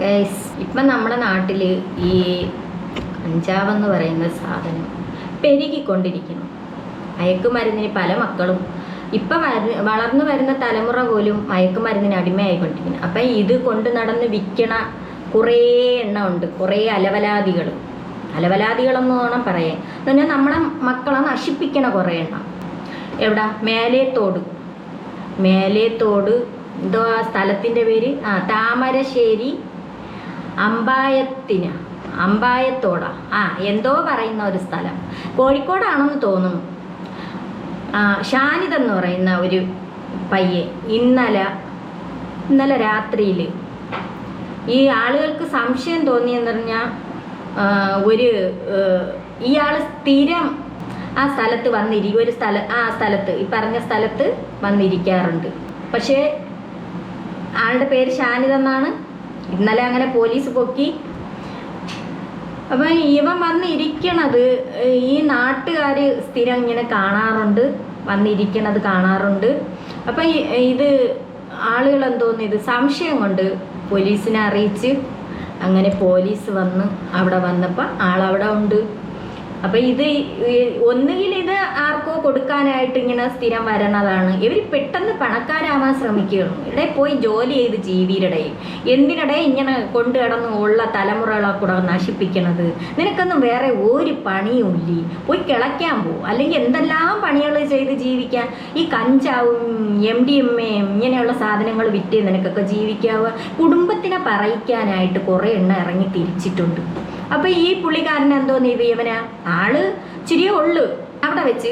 Guys ഇപ്പം നമ്മുടെ നാട്ടിൽ ഈ കഞ്ചാവെന്ന് പറയുന്ന സാധനം പെരുകിക്കൊണ്ടിരിക്കുന്നു. മയക്കുമരുന്നിന് പല മക്കളും ഇപ്പം വളർന്നു വരുന്ന തലമുറ പോലും മയക്കുമരുന്നിന് അടിമയായിക്കൊണ്ടിരിക്കുന്നു. അപ്പം ഇത് കൊണ്ട് നടന്ന് വിൽക്കണ കുറേ എണ്ണം ഉണ്ട്. കുറേ അലവലാദികൾ അലവലാദികളെന്ന് വേണം പറയാൻ. പിന്നെ നമ്മളെ മക്കളെ നശിപ്പിക്കണ കുറേ എണ്ണം. എവിടാ? മേലേത്തോട്. മേലേത്തോട് എന്തോ ആ സ്ഥലത്തിന്റെ പേര്? ആ താമരശ്ശേരി അമ്പായത്തിന് അമ്പായത്തോട. ആ എന്തോ പറയുന്ന ഒരു സ്ഥലം. കോഴിക്കോടാണെന്ന് തോന്നുന്നു. എന്ന് പറയുന്ന ഒരു പയ്യെ ഇന്നലെ ഇന്നലെ രാത്രിയിൽ ഈ ആളുകൾക്ക് സംശയം തോന്നിയെന്ന് പറഞ്ഞാൽ ഒരു ഇയാൾ സ്ഥിരം ആ സ്ഥലത്ത് വന്നിരി ഒരു സ്ഥല ആ സ്ഥലത്ത് ഈ പറഞ്ഞ സ്ഥലത്ത് വന്നിരിക്കാറുണ്ട്. പക്ഷേ ആളുടെ പേര് ഷാനിതെന്നാണ് ഇന്നലെ അങ്ങനെ പോലീസ് പൊക്കി. അപ്പം ഇവൻ വന്നിരിക്കണത് ഈ നാട്ടുകാർ സ്ഥിരം ഇങ്ങനെ കാണാറുണ്ട് വന്നിരിക്കണത് കാണാറുണ്ട്. അപ്പം ഇത് ആളുകൾ എന്തോന്ന് ഇത് സംശയം കൊണ്ട് പോലീസിനെ അറിയിച്ച് അങ്ങനെ പോലീസ് വന്ന് അവിടെ വന്നപ്പോൾ ആളവിടെ ഉണ്ട്. അപ്പം ഇത് ഒന്നുകിൽ ഇത് ആർക്കോ കൊടുക്കാനായിട്ട് ഇങ്ങനെ സ്ഥിരം വരണതാണ്. ഇവർ പെട്ടെന്ന് പണക്കാരാവാൻ ശ്രമിക്കുകയാണ്. ഇവിടെ പോയി ജോലി ചെയ്ത് ജീവിയുടെ എന്തിനിടെ ഇങ്ങനെ കൊണ്ടു കിടന്ന് ഉള്ള തലമുറകളെ കൂടെ നശിപ്പിക്കണത്? നിനക്കൊന്നും വേറെ ഒരു പണിയും ഇല്ല. പോയി കിളയ്ക്കാൻ പോകും അല്ലെങ്കിൽ എന്തെല്ലാം പണികൾ ചെയ്ത് ജീവിക്കാൻ? ഈ കഞ്ചാവും എം ഡി എം എയും ഇങ്ങനെയുള്ള സാധനങ്ങൾ വിറ്റ് നിനക്കൊക്കെ ജീവിക്കാവുക. കുടുംബത്തിനെ പറയിക്കാനായിട്ട് കുറേ എണ്ണം ഇറങ്ങി തിരിച്ചിട്ടുണ്ട്. അപ്പൊ ഈ പുള്ളിക്കാരൻ എന്തോ ഇത് ഇവന് ആൾ ചിരിയേ ഉള്ളു. അവിടെ വെച്ച്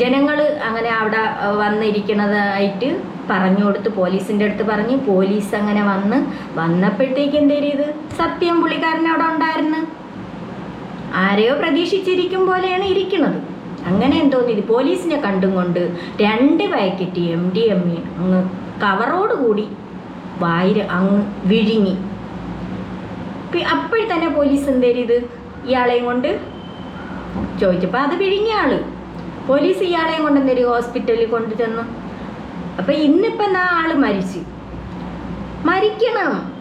ജനങ്ങൾ അങ്ങനെ അവിടെ വന്നിരിക്കണതായിട്ട് പറഞ്ഞു കൊടുത്ത് പോലീസിന്റെ അടുത്ത് പറഞ്ഞ്. പോലീസ് അങ്ങനെ വന്ന് വന്നപ്പോഴത്തേക്ക് എന്തേ ഇത്? സത്യം പുള്ളിക്കാരൻ അവിടെ ഉണ്ടായിരുന്നു. ആരെയോ പ്രതീക്ഷിച്ചിരിക്കും പോലെയാണ് ഇരിക്കുന്നത് അങ്ങനെ എന്തോ ഇത് പോലീസിനെ കണ്ടും കൊണ്ട് രണ്ട് packet M D M A അങ്ങ് കവറോട് കൂടി വായിര അങ്ങ് വിഴുങ്ങി. അപ്പോഴ് തന്നെ പോലീസ് എന്ത് ചെയ്ത് ഇയാളെയും കൊണ്ട്? ചോദിച്ചപ്പോൾ അത് പിഴിഞ്ഞ ആൾ പോലീസ് ഇയാളെയും കൊണ്ട് എന്തേലും ഹോസ്പിറ്റലിൽ കൊണ്ടു ചെന്നു. അപ്പം ഇന്നിപ്പം എന്നാ ആൾ മരിച്ചു. മരിക്കണം.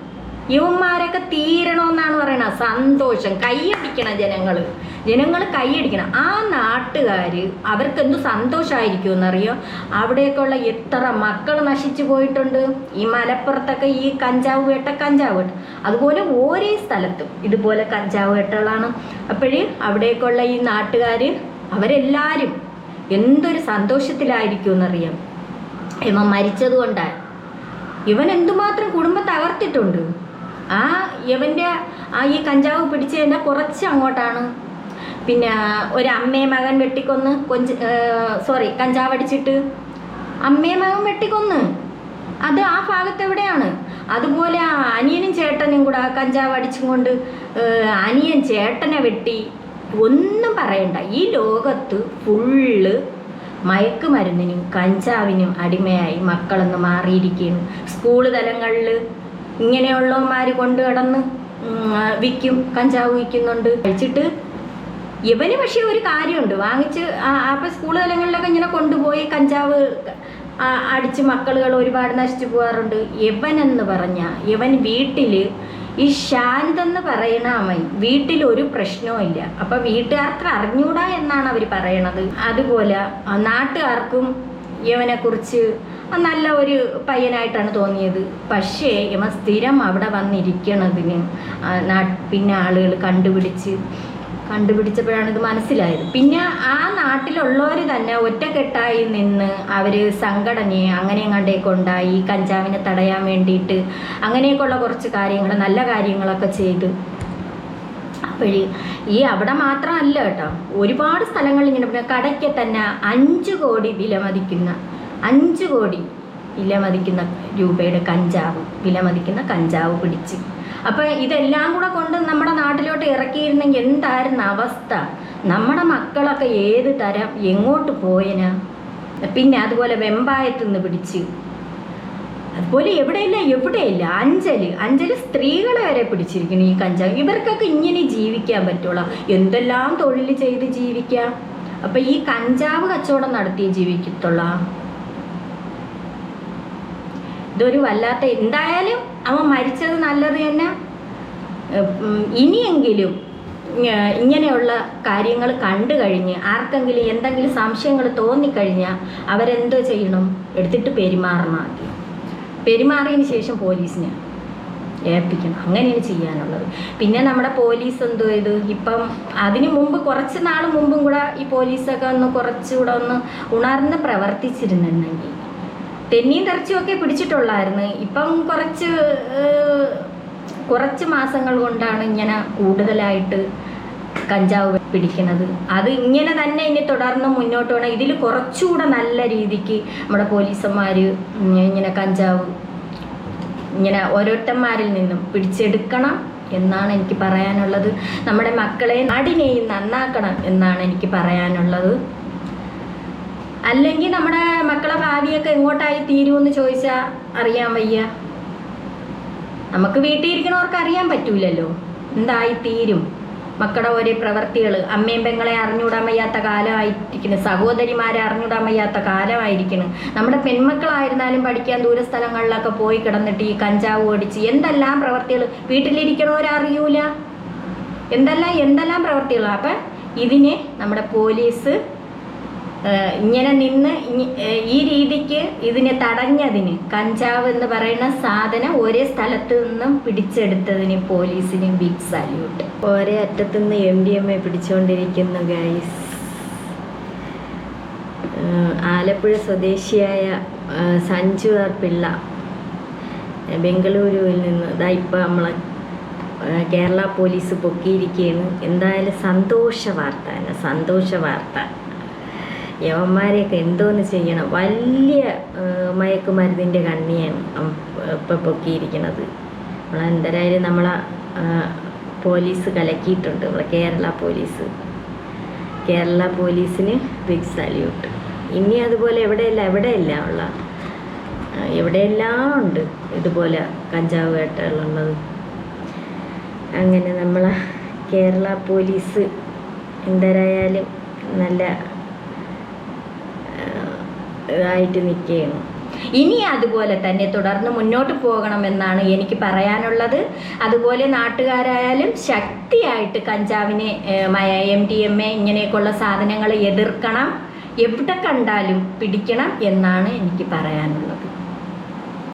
യുവന്മാരൊക്കെ തീരണമെന്നാണ് പറയണത്. സന്തോഷം. കൈയടിക്കണം ജനങ്ങൾ ജനങ്ങൾ കൈയടിക്കണം. ആ നാട്ടുകാർ അവർക്ക് എന്ത് സന്തോഷമായിരിക്കും എന്നറിയോ അവിടെയൊക്കെയുള്ള എത്ര മക്കൾ നശിച്ചു പോയിട്ടുണ്ട്. ഈ മലപ്പുറത്തൊക്കെ ഈ കഞ്ചാവ് വേട്ട കഞ്ചാവ് വേട്ട. അതുപോലെ ഓരോ സ്ഥലത്തും ഇതുപോലെ കഞ്ചാവ് വേട്ടകളാണ്. അപ്പോഴേ അവിടെയൊക്കെയുള്ള ഈ നാട്ടുകാർ അവരെല്ലാവരും എന്തൊരു സന്തോഷത്തിലായിരിക്കും എന്നറിയാം ഇവൻ മരിച്ചത് കൊണ്ടാണ്. ഇവൻ എന്തുമാത്രം കുടുംബം തകർത്തിട്ടുണ്ട്. ആ ഇവന്റെ ആ ഈ കഞ്ചാവ് പിടിച്ചതിന്റെ കുറച്ച് അങ്ങോട്ടാണ്. പിന്നെ ഒരു മകൻ വെട്ടിക്കൊന്ന് കൊഞ്ച് സോറി കഞ്ചാവ് അടിച്ചിട്ട് അമ്മയെ മകൻ വെട്ടിക്കൊന്ന്. അത് ആ ഭാഗത്ത് എവിടെയാണ്? അതുപോലെ അനിയനും ചേട്ടനും കൂടെ കഞ്ചാവ് അടിച്ചും കൊണ്ട് അനിയൻ ചേട്ടനെ വെട്ടി. ഒന്നും പറയണ്ട. ഈ ലോകത്ത് ഫുള്ള് മയക്കുമരുന്നിനും കഞ്ചാവിനും അടിമയായി മക്കളൊന്ന് മാറിയിരിക്കുകയാണ്. സ്കൂൾ തലങ്ങളിൽ ഇങ്ങനെയുള്ളവന്മാർ കൊണ്ടു കിടന്ന് വിൽക്കും കഞ്ചാവ് വിൽക്കുന്നുണ്ട്. കഴിച്ചിട്ട് ഇവന് പക്ഷേ ഒരു കാര്യമുണ്ട്. വാങ്ങിച്ച് അപ്പൊ സ്കൂൾ തലങ്ങളിലൊക്കെ ഇങ്ങനെ കൊണ്ടുപോയി കഞ്ചാവ് അടിച്ച് മക്കളുകൾ ഒരുപാട് നശിച്ചു പോകാറുണ്ട് എന്ന് പറഞ്ഞ യവൻ വീട്ടിൽ ഈ ശാന്തെന്ന് പറയണ അവൻ വീട്ടിൽ ഒരു പ്രശ്നവും ഇല്ല. അപ്പൊ വീട്ടുകാർക്ക് അറിഞ്ഞൂടാ എന്നാണ് അവർ പറയണത്. അതുപോലെ നാട്ടുകാർക്കും യവനെ കുറിച്ച് നല്ല ഒരു പയ്യനായിട്ടാണ് തോന്നിയത്. പക്ഷേ ഇവൻ സ്ഥിരം അവിടെ വന്നിരിക്കണതിന് പിന്നെ ആളുകൾ കണ്ടുപിടിച്ച് കണ്ടുപിടിച്ചപ്പോഴാണ് ഇത് മനസ്സിലായത്. പിന്നെ ആ നാട്ടിലുള്ളവർ തന്നെ ഒറ്റക്കെട്ടായി നിന്ന് അവർ സംഘടനയെ അങ്ങനെ കണ്ടേക്ക് ഉണ്ടായി കഞ്ചാവിനെ തടയാൻ വേണ്ടിയിട്ട് അങ്ങനെയൊക്കെയുള്ള കുറച്ച് കാര്യങ്ങൾ നല്ല കാര്യങ്ങളൊക്കെ ചെയ്ത്. അപ്പോഴേ ഈ അവിടെ മാത്രമല്ല കേട്ടോ ഒരുപാട് സ്ഥലങ്ങളിൽ ഇങ്ങനെ പിന്നെ കടയ്ക്ക് തന്നെ അഞ്ച് കോടി വില മതിക്കുന്ന അഞ്ച് കോടി വില മതിക്കുന്ന രൂപയുടെ കഞ്ചാവ് വില മതിക്കുന്ന കഞ്ചാവ് പിടിച്ച്. അപ്പം ഇതെല്ലാം കൂടെ കൊണ്ട് നമ്മുടെ നാട്ടിലോട്ട് ഇറക്കിയിരുന്നെങ്കിൽ എന്തായിരുന്നു അവസ്ഥ? നമ്മുടെ മക്കളൊക്കെ ഏത് തരം എങ്ങോട്ട് പോയനാ? പിന്നെ അതുപോലെ വെമ്പായത്തു നിന്ന് പിടിച്ച്. അതുപോലെ എവിടെയില്ല എവിടെയില്ല? അഞ്ചൽ. അഞ്ചൽ സ്ത്രീകളെ വരെ പിടിച്ചിരിക്കുന്നു ഈ കഞ്ചാവ്. ഇവർക്കൊക്കെ ഇങ്ങനെ ജീവിക്കാൻ പറ്റുള്ളൂ എന്തെല്ലാം തൊഴിൽ ചെയ്ത് ജീവിക്കാം? അപ്പൊ ഈ കഞ്ചാവ് കച്ചവടം നടത്തി ജീവിക്കത്തുള്ള. ഇതൊരു വല്ലാത്ത എന്തായാലും അവൻ മരിച്ചത് നല്ലത് തന്നെ ഇനിയെങ്കിലും ഇങ്ങനെയുള്ള കാര്യങ്ങൾ കണ്ടു കഴിഞ്ഞ് ആർക്കെങ്കിലും എന്തെങ്കിലും സംശയങ്ങൾ തോന്നിക്കഴിഞ്ഞാൽ അവരെന്തോ ചെയ്യണം എടുത്തിട്ട് പെരുമാറണം ആദ്യം. പെരുമാറിയതിന് ശേഷം പോലീസിനെ ഏൽപ്പിക്കണം. അങ്ങനെയാണ് ചെയ്യാനുള്ളത്. പിന്നെ നമ്മുടെ പോലീസ് എന്തോ ഇത്? ഇപ്പം അതിനു മുമ്പ് കുറച്ച് നാൾ മുമ്പും കൂടെ ഈ പോലീസൊക്കെ ഒന്ന് കുറച്ചുകൂടെ ഒന്ന് ഉണർന്ന് പ്രവർത്തിച്ചിരുന്നുണ്ടെങ്കിൽ തെന്നിയും തെറച്ചുമൊക്കെ പിടിച്ചിട്ടുള്ളായിരുന്നു. ഇപ്പം കുറച്ച് കുറച്ച് മാസങ്ങൾ കൊണ്ടാണ് ഇങ്ങനെ കൂടുതലായിട്ട് കഞ്ചാവ് പിടിക്കുന്നത്. അത് ഇങ്ങനെ തന്നെ ഇനി തുടർന്ന് മുന്നോട്ട് വേണം ഇതിൽ കുറച്ചുകൂടെ നല്ല രീതിക്ക് നമ്മുടെ പോലീസന്മാർ ഇങ്ങനെ കഞ്ചാവ് ഇങ്ങനെ ഓരോരുത്തന്മാരിൽ നിന്നും പിടിച്ചെടുക്കണം എന്നാണ് എനിക്ക് പറയാനുള്ളത്. നമ്മുടെ മക്കളെ നാടിനെയും നന്നാക്കണം എന്നാണ് എനിക്ക് പറയാനുള്ളത്. അല്ലെങ്കിൽ നമ്മുടെ മക്കളെ ഭാവിയൊക്കെ എങ്ങോട്ടായി തീരുമെന്ന് ചോദിച്ചാൽ അറിയാൻ വയ്യ. നമുക്ക് വീട്ടിൽ ഇരിക്കണവർക്ക് അറിയാൻ പറ്റൂലല്ലോ. എന്തായി തീരും? മക്കളുടെ ഓരോ പ്രവർത്തികൾ അമ്മയും പെങ്ങളെ അറിഞ്ഞുവിടാൻ വയ്യാത്ത കാലമായിരിക്കുന്നു സഹോദരിമാരെ അറിഞ്ഞുവിടാൻ വയ്യാത്ത കാലമായിരിക്കുന്നു നമ്മുടെ പെൺമക്കളായിരുന്നാലും പഠിക്കാൻ ദൂരസ്ഥലങ്ങളിലൊക്കെ പോയി കിടന്നിട്ട് ഈ കഞ്ചാവ് ഓടിച്ച് എന്തെല്ലാം പ്രവർത്തികൾ വീട്ടിലിരിക്കണവരറിയൂല എന്തെല്ലാം എന്തെല്ലാം പ്രവർത്തികളാണ് അപ്പം ഇതിനെ നമ്മുടെ പോലീസ് ഇങ്ങനെ നിന്ന് ഈ രീതിക്ക് ഇതിനെ തടഞ്ഞതിന് കഞ്ചാവ് എന്ന് പറയുന്ന സാധനം ഒരേ സ്ഥലത്ത് നിന്നും പിടിച്ചെടുത്തതിന് പോലീസിന് ബിഗ് സല്യൂട്ട് ഒരേ അറ്റത്തു നിന്ന് എം ഡി എം എ പിടിച്ചുകൊണ്ടിരിക്കുന്നു ഗൈസ് ആലപ്പുഴ സ്വദേശിയായ സഞ്ജു ആർ പിള്ള ബംഗളൂരുവിൽ നിന്ന്. ഇതാ ഇപ്പം നമ്മളെ കേരള പോലീസ് പൊക്കിയിരിക്കുകയാണ്. എന്തായാലും സന്തോഷ വാർത്ത സന്തോഷ വാർത്ത. യവന്മാരെയൊക്കെ എന്തോന്ന് ചെയ്യണം? വലിയ മയക്കുമരുന്നിന്റെ കണ്ണിയാണ് ഇപ്പം പൊക്കിയിരിക്കണത്. നമ്മളെന്തരായാലും നമ്മളെ പോലീസ് കലക്കിയിട്ടുണ്ട്. നമ്മളെ കേരള പോലീസ്. കേരള പോലീസിന് ബിഗ് സാല്യൂട്ട് ഇനി അതുപോലെ എവിടെയല്ല എവിടെയല്ല ഉള്ള എവിടെയെല്ലാം ഉണ്ട് ഇതുപോലെ കഞ്ചാവ് വേട്ടകളുള്ളത്. അങ്ങനെ നമ്മളെ കേരള പോലീസ് എന്തരായാലും നല്ല ഇതായിട്ട് നിൽക്കുകയാണ്. ഇനി അതുപോലെ തന്നെ തുടർന്ന് മുന്നോട്ട് പോകണമെന്നാണ് എനിക്ക് പറയാനുള്ളത്. അതുപോലെ നാട്ടുകാരായാലും ശക്തിയായിട്ട് കഞ്ചാവിനെ എം ഡി എം എ ഇങ്ങനെയൊക്കെയുള്ള സാധനങ്ങൾ എതിർക്കണം. എവിടെ കണ്ടാലും പിടിക്കണം എന്നാണ് എനിക്ക് പറയാനുള്ളത്.